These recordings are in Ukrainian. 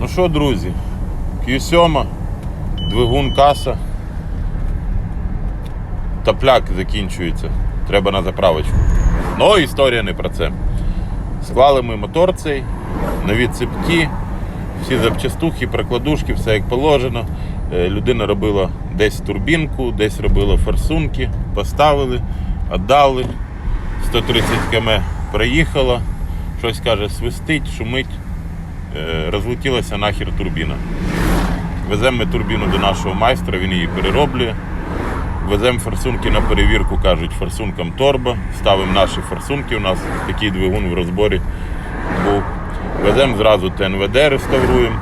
Ну що, друзі, Q7, двигун каса. Топляк закінчується. Треба на заправочку. Ну, історія не про це. Склали ми мотор цей, нові цепки, всі запчастухи, прикладушки, все як положено. Е, Людина робила десь турбінку, десь робила форсунки, поставили, віддали. 130 км проїхала, щось каже, свистить, шумить. Е, Розлетілася нахер турбіна. Веземо ми турбіну до нашого майстра, він її перероблює. Веземо форсунки на перевірку, кажуть, форсункам торба. Ставимо наші форсунки. У нас такий двигун в розборі був. Веземо зразу ТНВД, реставруємо.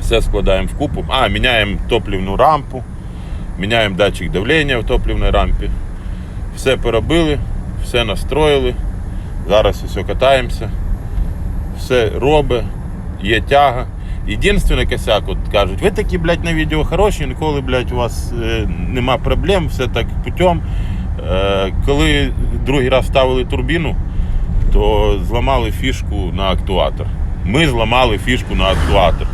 Все складаємо в купу. А, міняємо топлівну рампу, міняємо датчик давлення в топлівній рампі. Все поробили, все настроїли. Зараз все катаємося. Все робить, є тяга. Єдиний косяк, от кажуть, ви такі, блядь, на відео хороші, ніколи, блядь, у вас е, нема проблем, все так путем. Е, коли другий раз ставили турбіну, то зламали фішку на актуатор. Ми зламали фішку на актуатор.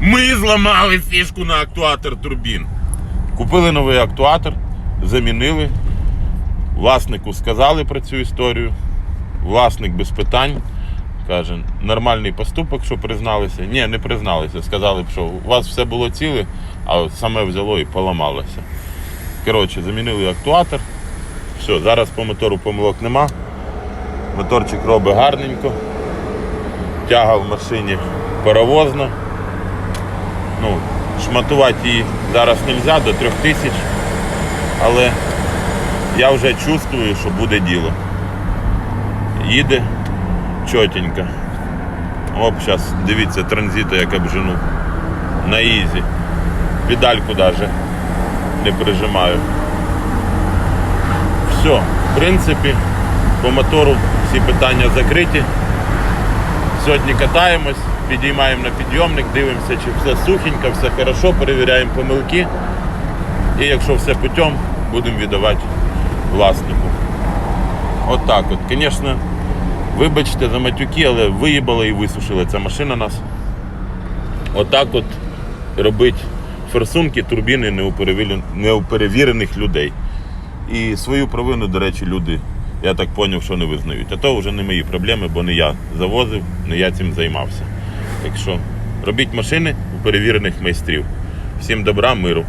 Ми зламали фішку на актуатор турбін. Купили новий актуатор, замінили. Власнику сказали про цю історію. Власник без питань. Каже, нормальний поступок, що призналися. Ні, не призналися. Сказали що у вас все було ціле, а саме взяло і поламалося. Коротше, замінили актуатор. Все, зараз по мотору помилок нема. Моторчик робить гарненько. Тяга в машині паровозна. Ну, шматувати її зараз не можна до 3000, але я вже чувствую, що буде діло. Їде чотенько. Оп, зараз дивіться, транзиту як обжену. На ізі. Педальку навіть не прижимаю. Все, в принципі, по мотору всі питання закриті. Сьогодні катаємось, підіймаємо на підйомник, дивимося, чи все сухенько, все хорошо, перевіряємо помилки. І якщо все путем, будемо віддавати власнику. От от. Звісно, вибачте за матюки, але виїбала і висушила ця машина нас. Отак от робить форсунки, турбіни неуперевірених людей. І свою провину, до речі, люди, я так зрозумів, що не визнають. А то вже не мої проблеми, бо не я завозив, не я цим займався. Так що робіть машини у перевірених майстрів. Всім добра, миру.